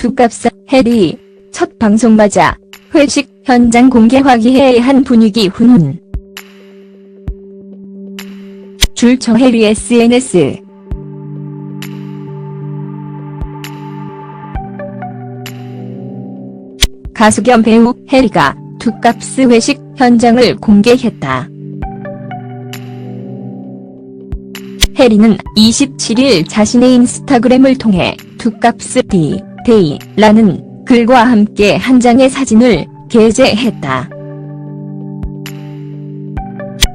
두값사 해리. 첫 방송 맞아. 회식 현장 공개 화기애애한 분위기 훈훈. 줄청 해리 SNS 가수 겸 배우 해리가 두값스 회식 현장을 공개했다. 해리는 27일 자신의 인스타그램을 통해 두값스 디 데이라는 글과 함께 한 장의 사진을 게재했다.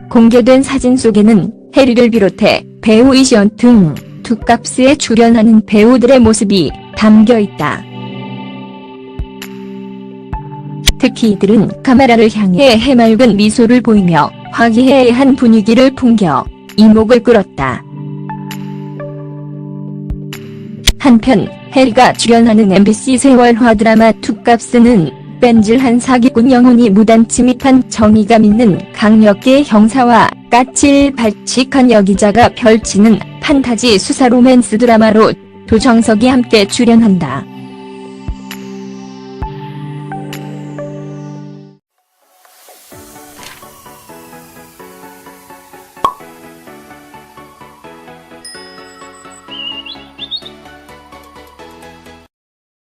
공개된 사진 속에는 해리를 비롯해 배우 이시연 등 두값스에 출연하는 배우들의 모습이 담겨 있다. 특히 이들은 카메라를 향해 해맑은 미소를 보이며 화기애애한 분위기를 풍겨 이목을 끌었다. 한편 해리가 출연하는 MBC 세월화 드라마 투값스는 뺀질한 사기꾼 영혼이 무단 침입한 정의감 있는 강력계 형사와 까칠 발칙한 여기자가 펼치는 판타지 수사 로맨스 드라마로 도정석이 함께 출연한다.